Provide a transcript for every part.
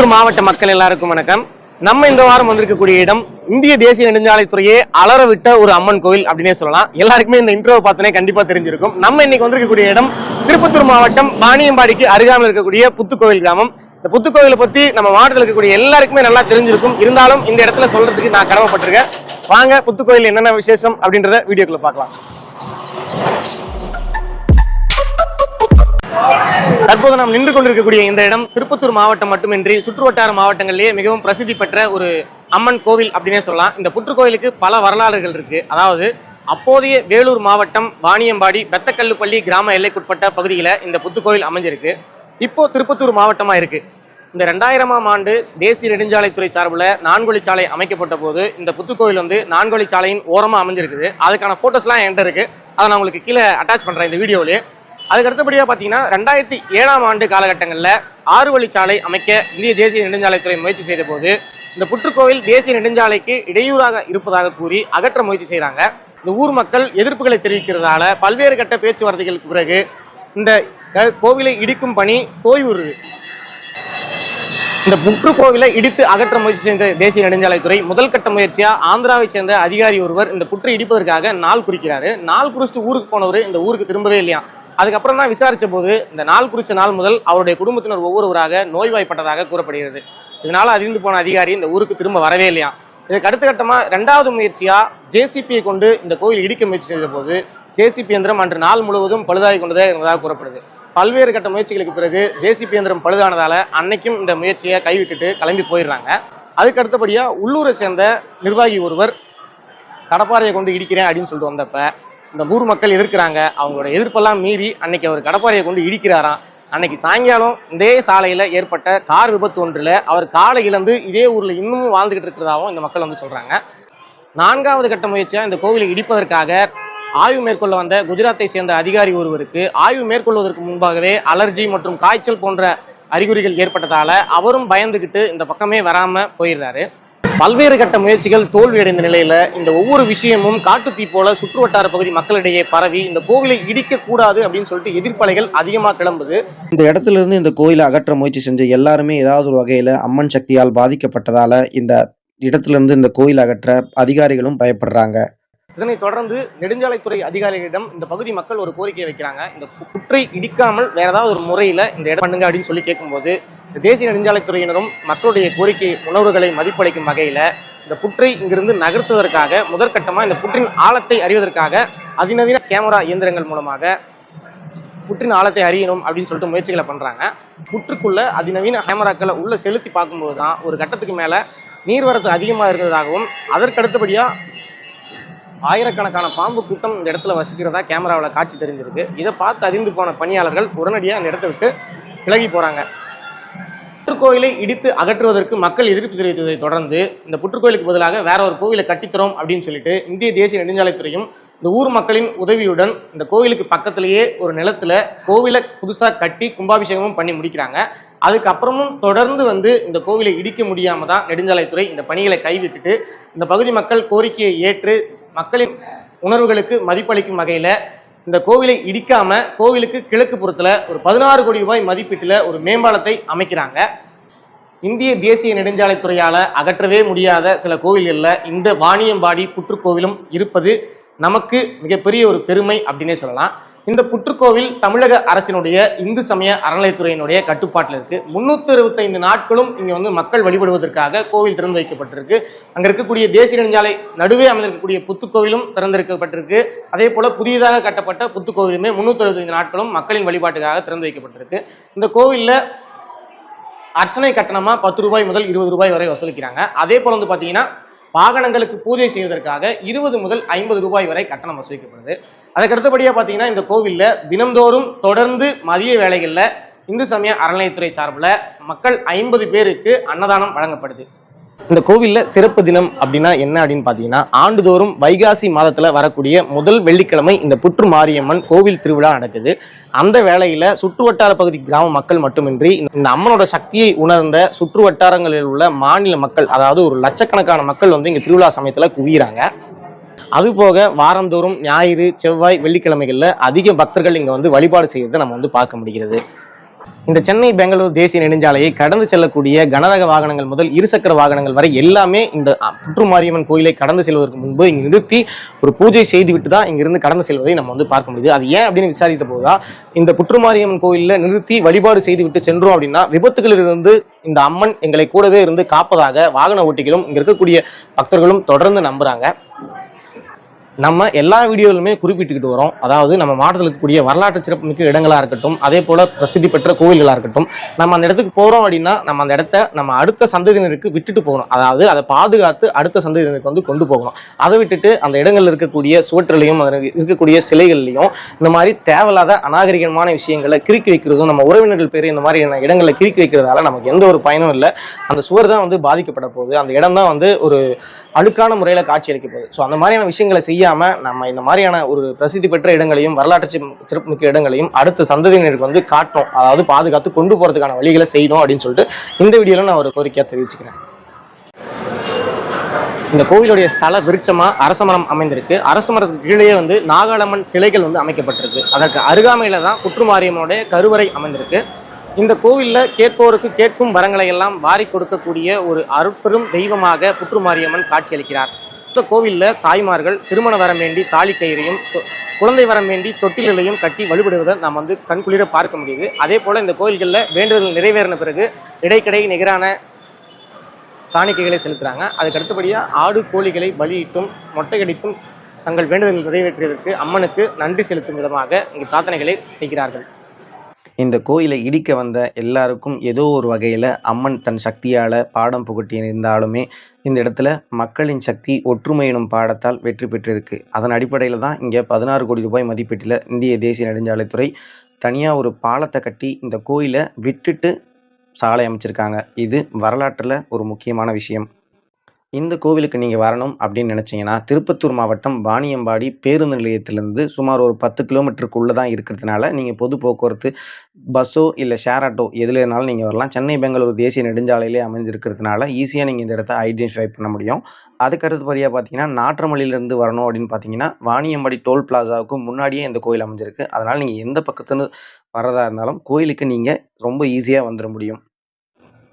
திருப்பத்தூர் மாவட்ட மக்கள் எல்லாருக்கும் வணக்கம். நம்ம இந்த வாரம் வந்திருக்கக்கூடிய இடம் இந்திய தேசிய நெடுஞ்சாலைத்துறையே அலற விட்ட ஒரு அம்மன் கோவில் அப்படின்னே சொல்லலாம். எல்லாருக்குமே இந்த இன்டர்வியூ பார்த்தோன்னே கண்டிப்பா தெரிஞ்சிருக்கும். நம்ம இன்னைக்கு வந்திருக்கக்கூடிய இடம் திருப்பத்தூர் மாவட்டம் பாணியம்பாடிக்கு அருகாமல் இருக்கக்கூடிய புத்துக்கோவில் கிராமம். இந்த புத்துக்கோவிலை பத்தி நம்ம மாவட்டத்தில் இருக்கக்கூடிய எல்லாருக்குமே நல்லா தெரிஞ்சிருக்கும். இருந்தாலும் இந்த இடத்துல சொல்றதுக்கு நான் கடமைப்பட்டிருக்கேன். வாங்க புத்துக்கோயில் என்னென்ன விசேஷம் அப்படின்றத வீடியோக்குள்ள பார்க்கலாம். தற்போது நாம் நின்று கொண்டிருக்கக்கூடிய இந்த இடம் திருப்பத்தூர் மாவட்டம் மட்டுமின்றி சுற்றுவட்டார மாவட்டங்களிலேயே மிகவும் பிரசித்தி பெற்ற ஒரு அம்மன் கோவில் அப்படின்னே சொல்லலாம். இந்த புற்றுக்கோயிலுக்கு பல வரலாறுகள் இருக்கு. அதாவது அப்போதைய வேலூர் மாவட்டம் வாணியம்பாடி பெத்தக்கல்லுப்பள்ளி கிராம எல்லைக்குட்பட்ட பகுதியில் இந்த புத்துக்கோயில் அமைஞ்சிருக்கு. இப்போ திருப்பத்தூர் மாவட்டமாக இருக்கு. இந்த ரெண்டாயிரமாம் ஆண்டு தேசிய நெடுஞ்சாலைத்துறை சார்பில் நான்கொழிச்சாலை அமைக்கப்பட்ட போது இந்த புத்துக்கோயில் வந்து நான்கொழிச்சாலையின் ஓரமாக அமைஞ்சிருக்குது. அதுக்கான ஃபோட்டோஸ்லாம் என்கிட்ட இருக்குது அதை நான் உங்களுக்கு கீழே அட்டாச் பண்ணுறேன் இந்த வீடியோவிலே. அதுக்கு அடுத்தபடியாக பார்த்தீங்கன்னா ரெண்டாயிரத்தி ஏழாம் ஆண்டு காலகட்டங்களில் ஆறு வழிச்சாலை அமைக்க இந்திய தேசிய நெடுஞ்சாலைத்துறை முயற்சி செய்த போது இந்த புற்றுக்கோவில் தேசிய நெடுஞ்சாலைக்கு இடையூறாக இருப்பதாக கூறி அகற்ற முயற்சி செய்கிறாங்க இந்த ஊர் மக்கள் எதிர்ப்புகளை தெரிவிக்கிறதால பல்வேறு கட்ட பேச்சுவார்த்தைகளுக்கு பிறகு இந்த கோவிலை இடிக்கும் பணி ஓய்வுறுது. இந்த புற்றுக்கோவிலை இடித்து அகற்ற முயற்சி செய்த தேசிய நெடுஞ்சாலைத்துறை முதல் கட்ட முயற்சியாக ஆந்திராவை சேர்ந்த அதிகாரி ஒருவர் இந்த புற்றை இடிப்பதற்காக நாள் குறிக்கிறாரு. நாள் குறிச்சிட்டு ஊருக்கு போனவர் இந்த ஊருக்கு திரும்பவே இல்லையா அதுக்கப்புறம் தான் விசாரித்த போது இந்த நாள் குறித்த நாள் முதல் அவருடைய குடும்பத்தினர் ஒவ்வொருவராக நோய்வாய்ப்பட்டதாக கூறப்படுகிறது. இதனால் அதிர்ந்து போன அதிகாரி இந்த ஊருக்கு திரும்ப வரவே இல்லையா? இதுக்கு அடுத்த கட்டமாக ரெண்டாவது முயற்சியாக ஜேசிபியை கொண்டு இந்த கோயில் இடிக்க முயற்சி செய்த போது ஜேசிபி இயந்திரம் அன்று நாள் முழுவதும் பழுதாகி கொண்டதே என்பதாக கூறப்படுது. பல்வேறு கட்ட முயற்சிகளுக்கு பிறகு ஜேசிபி இயந்திரம் பழுதானதால் அன்னைக்கும் இந்த முயற்சியை கைவிட்டுட்டு கிளம்பி போயிடுறாங்க. அதுக்கு அடுத்தபடியாக உள்ளூரை சேர்ந்த நிர்வாகி ஒருவர் கடப்பாறையை கொண்டு இடிக்கிறேன் அப்படின்னு சொல்லிட்டு வந்தப்போ இந்த ஊர் மக்கள் எதிர்க்கிறாங்க. அவங்களோட எதிர்ப்பெல்லாம் மீறி அன்னைக்கு அவர் கடப்பாறையை கொண்டு இடிக்கிறாராம். அன்னைக்கு சாயங்காலம் இதே சாலையில் ஏற்பட்ட கார் விபத்து ஒன்றில் அவர் காலை இழந்து இதே ஊரில் இன்னமும் வாழ்ந்துகிட்டு இருக்கிறதாகவும் இந்த மக்கள் வந்து சொல்கிறாங்க நான்காவது கட்ட முயற்சியாக இந்த கோவிலை இடிப்பதற்காக ஆய்வு மேற்கொள்ள வந்த குஜராத்தை சேர்ந்த அதிகாரி ஒருவருக்கு ஆய்வு மேற்கொள்வதற்கு முன்பாகவே அலர்ஜி மற்றும் காய்ச்சல் போன்ற அறிகுறிகள் ஏற்பட்டதால் அவரும் பயந்துக்கிட்டு இந்த பக்கமே வராமல் போயிடுறாரு. பல்வேறு கட்ட முயற்சிகள் தோல்வியடைந்த நிலையில இந்த ஒவ்வொரு விஷயமும் காட்டுத்தீ போல சுற்றுவட்டார பகுதி மக்களிடையே பரவி இந்த கோவிலை இடிக்க கூடாது அப்படின்னு சொல்லிட்டு எதிர்ப்பலைகள் அதிகமாக கிளம்புது. இந்த இடத்துல இருந்து இந்த கோயிலை அகற்ற முயற்சி செஞ்ச எல்லாருமே ஏதாவது ஒரு வகையில அம்மன் சக்தியால் பாதிக்கப்பட்டதால இந்த இடத்துல இருந்து இந்த கோயில் அகற்ற அதிகாரிகளும் பயப்படுறாங்க. இதனைத் தொடர்ந்து நெடுஞ்சாலைத்துறை அதிகாரிகளிடம் இந்த பகுதி மக்கள் ஒரு கோரிக்கை வைக்கிறாங்க. இந்த குற்றை இடிக்காமல் வேற ஏதாவது ஒரு முறையில இந்த இடம் பண்ணுங்க அப்படின்னு சொல்லி கேட்கும்போது இந்த தேசிய நெடுஞ்சாலைத்துறையினரும் மக்களுடைய கோரிக்கை உணர்வுகளை மதிப்பளிக்கும் வகையில இந்த புற்றை இங்கிருந்து நகர்த்துவதற்காக முதற்கட்டமாக இந்த புற்றின் ஆழத்தை அறிவதற்காக அதிநவீன கேமரா இயந்திரங்கள் மூலமாக புற்றின் ஆழத்தை அறியணும் அப்படின்னு சொல்லிட்டு முயற்சிகளை பண்றாங்க. புற்றுக்குள்ள அதிநவீன கேமராக்களை உள்ள செலுத்தி பார்க்கும்போது தான் ஒரு கட்டத்துக்கு மேல நீர்வரத்து அதிகமாக இருந்ததாகவும் அதற்கடுத்தபடியாக ஆயிரக்கணக்கான பாம்பு கூட்டம் இந்த இடத்துல வசிக்கிறதா கேமராவில் காட்சி தெரிஞ்சிருக்கு. இதை பார்த்து அறிந்து போன பணியாளர்கள் உடனடியாக அந்த இடத்த விட்டு விலகி போகிறாங்க புற்றுக்கோயிலை இடித்து அகற்றுவதற்கு மக்கள் எதிர்ப்பு தெரிவித்ததை தொடர்ந்து இந்த புற்றுக்கோயிலுக்கு பதிலாக வேற ஒரு கோவிலை கட்டித்தரோம் அப்படின்னு சொல்லிட்டு இந்திய தேசிய நெடுஞ்சாலைத்துறையும் இந்த ஊர் மக்களின் உதவியுடன் இந்த கோவிலுக்கு பக்கத்திலேயே ஒரு நிலத்தில் கோவிலை புதுசாக கட்டி கும்பாபிஷேகமும் பண்ணி முடிக்கிறாங்க. அதுக்கப்புறமும் தொடர்ந்து வந்து இந்த கோவிலை இடிக்க முடியாமல் தான் நெடுஞ்சாலைத்துறை இந்த பணிகளை கைவிட்டுட்டு இந்த பகுதி மக்கள் கோரிக்கையை ஏற்று மக்களின் உணர்வுகளுக்கு மதிப்பளிக்கும் வகையில் இந்த கோவிலை இடிக்காம கோவிலுக்கு கிழக்கு புறத்தில் ஒரு பதினாறு கோடி ரூபாய் மதிப்பீட்டில் ஒரு மேம்பாலத்தை அமைக்கிறாங்க. இந்திய தேசிய நெடுஞ்சாலைத்துறையால் அகற்றவே முடியாத சில கோவில்களில் இந்த வாணியம்பாடி புற்றுக்கோவிலும் இருப்பது நமக்கு மிகப்பெரிய ஒரு பெருமை அப்படின்னே சொல்லலாம். இந்த புற்றுக்கோவில் தமிழக அரசினுடைய இந்து சமய அறநிலைத்துறையினுடைய கட்டுப்பாட்டில் இருக்கு. முன்னூத்தி அறுபத்தைந்து நாட்களும் இங்க வந்து மக்கள் வழிபடுவதற்காக கோவில் திறந்து வைக்கப்பட்டிருக்கு. அங்க இருக்கக்கூடிய தேசிய நெடுஞ்சாலை நடுவே அமைந்திருக்கக்கூடிய புத்துக்கோவிலும் திறந்திருக்கப்பட்டிருக்கு. அதே போல புதியதாக கட்டப்பட்ட புத்துக்கோவிலுமே முன்னூத்தி அறுபத்தைந்து நாட்களும் மக்களின் வழிபாட்டுக்காக திறந்து வைக்கப்பட்டிருக்கு. இந்த கோவில்ல அர்ச்சனை கட்டணமா பத்து ரூபாய் முதல் இருபது ரூபாய் வரை வசூலிக்கிறாங்க. அதே போல வந்து பாத்தீங்கன்னா வாகனங்களுக்கு பூஜை செய்வதற்காக இருபது முதல் ஐம்பது ரூபாய் வரை கட்டணம் வசூலிக்கப்படுது. அதுக்கு அடுத்தபடியாக பார்த்தீங்கன்னா இந்த கோவிலில் தினந்தோறும் தொடர்ந்து மதிய வேலைகளில் இந்து சமய அறநிலையத்துறை சார்பில் மக்கள் ஐம்பது பேருக்கு அன்னதானம் வழங்கப்படுது. இந்த கோவிலில் சிறப்பு தினம் அப்படின்னா என்ன அப்படின்னு பார்த்தீங்கன்னா ஆண்டுதோறும் வைகாசி மாதத்தில் வரக்கூடிய முதல் வெள்ளிக்கிழமை இந்த புற்று மாரியம்மன் கோவில் திருவிழா நடக்குது. அந்த வேளையில் சுற்று வட்டார பகுதி கிராம மக்கள் மட்டுமின்றி இந்த அம்மனோட சக்தியை உணர்ந்த சுற்று வட்டாரங்களில் உள்ள மாநில மக்கள் அதாவது ஒரு லட்சக்கணக்கான மக்கள் வந்து இங்க திருவிழா சமயத்துல குவியிறாங்க. அதுபோக வாரந்தோறும் ஞாயிறு செவ்வாய் வெள்ளிக்கிழமைகளில் அதிக பக்தர்கள் இங்கே வந்து வழிபாடு செய்யறதை நம்ம வந்து பார்க்க முடிகிறது. இந்த சென்னை பெங்களூர் தேசிய நெடுஞ்சாலையை கடந்து செல்லக்கூடிய கனரக வாகனங்கள் முதல் இருசக்கர வாகனங்கள் வரை எல்லாமே இந்த அ, புற்றுமாரியம்மன் கோயிலை கடந்து செல்வதற்கு முன்பு இங்கு நிறுத்தி ஒரு பூஜை செய்துவிட்டு தான் இங்கிருந்து கடந்து செல்வதை நம்ம வந்து பார்க்க முடியுது. அது ஏன் அப்படின்னு விசாரித்த போதுதான் இந்த புற்றுமாரியம்மன் கோயிலில் நிறுத்தி வழிபாடு செய்துவிட்டு சென்றோம் அப்படின்னா விபத்துகளிலிருந்து இந்த அம்மன் எங்களை கூடவே இருந்து காப்பதாக வாகன ஓட்டிகளும் இங்க இருக்கக்கூடிய பக்தர்களும் தொடர்ந்து நம்புறாங்க. நம்ம எல்லா வீடியோலுமே குறிப்பிட்டுக்கிட்டு வரோம். அதாவது நம்ம மாவட்டத்தில் இருக்கக்கூடிய வரலாற்று சிறப்புமிக்க இடங்களாக இருக்கட்டும் அதே போல் பிரசித்தி பெற்ற கோவில்களாக இருக்கட்டும் நம்ம அந்த இடத்துக்கு போகிறோம் அப்படின்னா நம்ம அந்த இடத்த நம்ம அடுத்த சந்ததியினருக்கு விட்டுட்டு போகணும். அதாவது அதை பாதுகாத்து அடுத்த சந்ததியினருக்கு வந்து கொண்டு போகணும். அதை விட்டுட்டு அந்த இடங்களில் இருக்கக்கூடிய சுவற்றிலையும் அதில் இருக்கக்கூடிய சிலைகள்லையும் இந்த மாதிரி தேவையில்லாத அநாகரிகமான விஷயங்களை கிறுக்கி வைக்கிறதும் நம்ம உறவினர்கள் பேர் இந்த மாதிரியான இடங்களை கிறுக்கி வைக்கிறதால நமக்கு எந்த ஒரு பயனும் இல்லை. அந்த சுவர் தான் வந்து பாதிக்கப்பட போகுது. அந்த இடம் தான் வந்து ஒரு அழுக்கான முறையில் காட்சி அளிக்க போகுது. ஸோ அந்த மாதிரியான விஷயங்களை செய்ய செய்யாம நம்ம இந்த மாதிரியான ஒரு பிரசித்தி பெற்ற இடங்களையும் வரலாற்று சிறப்புமிக்க இடங்களையும் அடுத்த சந்ததியினருக்கு வந்து காட்டணும். அதாவது பாதுகாத்து கொண்டு போறதுக்கான வழிகளை செய்யணும் அப்படின்னு சொல்லிட்டு இந்த வீடியோல நான் ஒரு கோரிக்கையா தெரிவிச்சுக்கிறேன். இந்த கோவிலுடைய ஸ்தல விருட்சமாக அரசமரம் அமைந்திருக்கு. அரசமரத்துக்கு கீழே வந்து நாகாளம்மன் சிலைகள் வந்து அமைக்கப்பட்டிருக்கு. அதற்கு அருகாமையில் தான் குற்றுமாரியம்மனுடைய கருவறை அமைந்திருக்கு. இந்த கோவிலில் கேட்போருக்கு கேட்கும் வரங்களை எல்லாம் வாரி கொடுக்கக்கூடிய ஒரு அருட்பெரும் தெய்வமாக புற்றுமாரியம்மன் காட்சியளிக்கிறார் இந்த கோவிலில் தாய்மார்கள் திருமண வரம் வேண்டி தாலி கயிறையும் குழந்தை வரம் வேண்டி தொட்டிலையும் கட்டி வழிபடுவதை நாம் வந்து கண்குளிர பார்க்க முடியுது. அதே போல் இந்த கோயில்களில் வேண்டுதல் நிறைவேறின பிறகு இடைக்கடை நிகரான காணிக்கைகளை செலுத்துகிறாங்க அதுக்கு அடுத்தபடியாக ஆடு கோழிகளை பலியிட்டும் மொட்டையடித்தும் தங்கள் வேண்டுதல் நிறைவேற்றியதற்கு அம்மனுக்கு நன்றி செலுத்தும் விதமாக இங்கு பிரார்த்தனைகளை செய்கிறார்கள். இந்த கோயிலை இடிக்க வந்த எல்லாருக்கும் ஏதோ ஒரு வகையில் அம்மன் தன் சக்தியால் பாடம் புகட்டி இருந்தாலுமே இந்த இடத்துல மக்களின் சக்தி ஒற்றுமை எனும் பாடத்தால் வெற்றி பெற்றிருக்கு. அதன் அடிப்படையில் தான் இங்கே பதினாறு கோடி ரூபாய் மதிப்பீட்டில் இந்திய தேசிய நெடுஞ்சாலைத்துறை தனியாக ஒரு பாலத்தை கட்டி இந்த கோயிலை விட்டுட்டு சாலை அமைச்சிருக்காங்க. இது வரலாற்றில் ஒரு முக்கியமான விஷயம். இந்த கோவிலுக்கு நீங்கள் வரணும் அப்படின்னு நினச்சிங்கன்னா திருப்பத்தூர் மாவட்டம் வாணியம்பாடி பேருந்து நிலையத்திலேருந்து சுமார் ஒரு பத்து கிலோமீட்டருக்குள்ளே தான் இருக்கிறதுனால நீங்கள் பொது போக்குவரத்து பஸ்ஸோ இல்லை ஷேர் ஆட்டோ எதுலனாலும் நீங்கள் வரலாம். சென்னை பெங்களூர் தேசிய நெடுஞ்சாலையிலே அமைஞ்சிருக்கிறதுனால ஈஸியாக நீங்கள் இந்த இடத்த ஐடென்டிஃபை பண்ண முடியும். அதுக்கு அடுத்தபடியாக பார்த்தீங்கன்னா நாற்றமல்லியிலேருந்து வரணும் அப்படின்னு பார்த்தீங்கன்னா வாணியம்பாடி டோல் பிளாசாவுக்கு முன்னாடியே இந்த கோயில் அமைஞ்சிருக்கு. அதனால் நீங்கள் எந்த பக்கத்துன்னு வரதா இருந்தாலும் கோயிலுக்கு நீங்கள் ரொம்ப ஈஸியாக வந்துட முடியும்.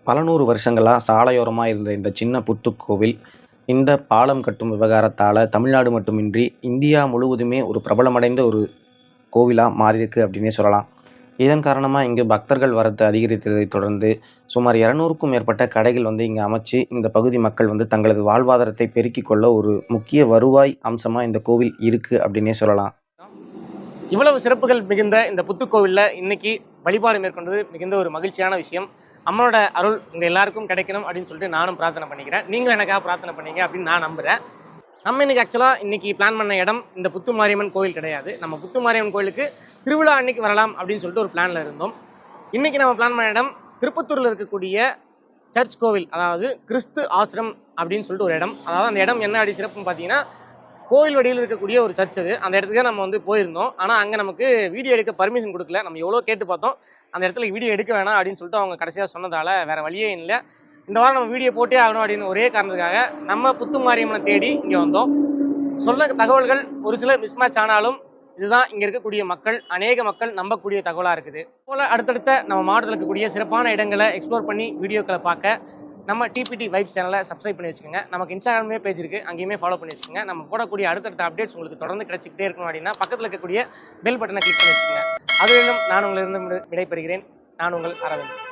பல நூறு வருஷங்களாக சாலையோரமாக இருந்த இந்த சின்ன புத்துக்கோவில் இந்த பாலம் கட்டும் விவகாரத்தால் தமிழ்நாடு மட்டுமின்றி இந்தியா முழுவதுமே ஒரு பிரபலமடைந்த ஒரு கோவிலாக மாறியிருக்கு அப்படின்னே சொல்லலாம். இதன் காரணமாக இங்கு பக்தர்கள் வரத்து அதிகரித்ததை தொடர்ந்து சுமார் இரநூறுக்கும் மேற்பட்ட கடைகள் வந்து இங்கே அமைச்சு இந்த பகுதி மக்கள் வந்து தங்களது வாழ்வாதாரத்தை பெருக்கிக் கொள்ள ஒரு முக்கிய வருவாய் அம்சமாக இந்த கோவில் இருக்குது அப்படின்னே சொல்லலாம். இவ்வளவு சிறப்புகள் மிகுந்த இந்த புத்துக்கோவில்ல இன்னைக்கு வழிபாடு மேற்கொண்டது மிகுந்த ஒரு மகிழ்ச்சியான விஷயம். அம்மனோட அருள் உங்க எல்லாருக்கும் கிடைக்கணும் அப்படின்னு சொல்லிட்டு நானும் பிரார்த்தனை பண்ணிக்கிறேன். நீங்களும் எனக்காக பிரார்த்தனை பண்ணீங்க அப்படின்னு நான் நம்புறேன். நம்ம இன்னைக்கு ஆக்சுவலாக இன்னைக்கு பிளான் பண்ண இடம் இந்த புத்து மாரியம்மன் கோயில் கிடையாது. நம்ம புத்து மாரியம்மன் கோயிலுக்கு திருவிழா அன்னைக்கு வரலாம் அப்படின்னு சொல்லிட்டு ஒரு பிளானில் இருந்தோம். இன்னைக்கு நம்ம பிளான் பண்ண இடம் திருப்பத்தூரில் இருக்கக்கூடிய சர்ச் கோவில் அதாவது கிறிஸ்து ஆசிரம் அப்படின்னு சொல்லிட்டு ஒரு இடம். அதாவது அந்த இடம் என்ன அப்படி சிறப்புன்னு பார்த்தீங்கன்னா கோவில் வடியில் இருக்கக்கூடிய ஒரு சர்ச் அது. அந்த இடத்துக்கு தான் நம்ம வந்து போயிருந்தோம். ஆனால் அங்கே நமக்கு வீடியோ எடுக்க பர்மிஷன் கொடுக்கல. நம்ம எவ்வளோ கேட்டு பார்த்தோம். அந்த இடத்துல வீடியோ எடுக்க வேணாம் அப்படின்னு சொல்லிட்டு அவங்க கடைசியாக சொன்னதால் வேறு வழியே இல்லை. இந்த வாரம் நம்ம வீடியோ போட்டே ஆகணும் அப்படின்னு ஒரே காரணத்துக்காக நம்ம புத்து மாரியம்மனை தேடி இங்கே வந்தோம். சொல்ல தகவல்கள் ஒரு சில மிஸ்மேட்ச் ஆனாலும் இதுதான் இங்கே இருக்கக்கூடிய மக்கள். அநேக மக்கள் நம்பக்கூடிய தகவலாக இருக்குது. போல் அடுத்தடுத்த நம்ம மாவட்டத்தில் இருக்கக்கூடிய சிறப்பான இடங்களை எக்ஸ்ப்ளோர் பண்ணி வீடியோக்களை பார்க்க நம்ம டிபிடி வைப் சேனலை சப்ஸ்கிரைப் பண்ணி வச்சுக்கோங்க. நமக்கு இன்ஸ்டாகிராமே பேஜ் இருக்குது அங்கேயுமே ஃபாலோ பண்ணி வச்சுக்கோங்க. நம்ம போடக்கூடிய அடுத்தடுத்த அப்டேட்ஸ் உங்களுக்கு தொடர்ந்து கிடைச்சிக்கிட்டே இருக்கணும் அப்படின்னா பக்கத்தில் இருக்கக்கூடிய பெல் பட்டனை கிளிக் பண்ணி வச்சுக்கோங்க. அது நான் உங்களிருந்து விடைபெறுகிறேன். நான் உங்கள் அரவிந்த்.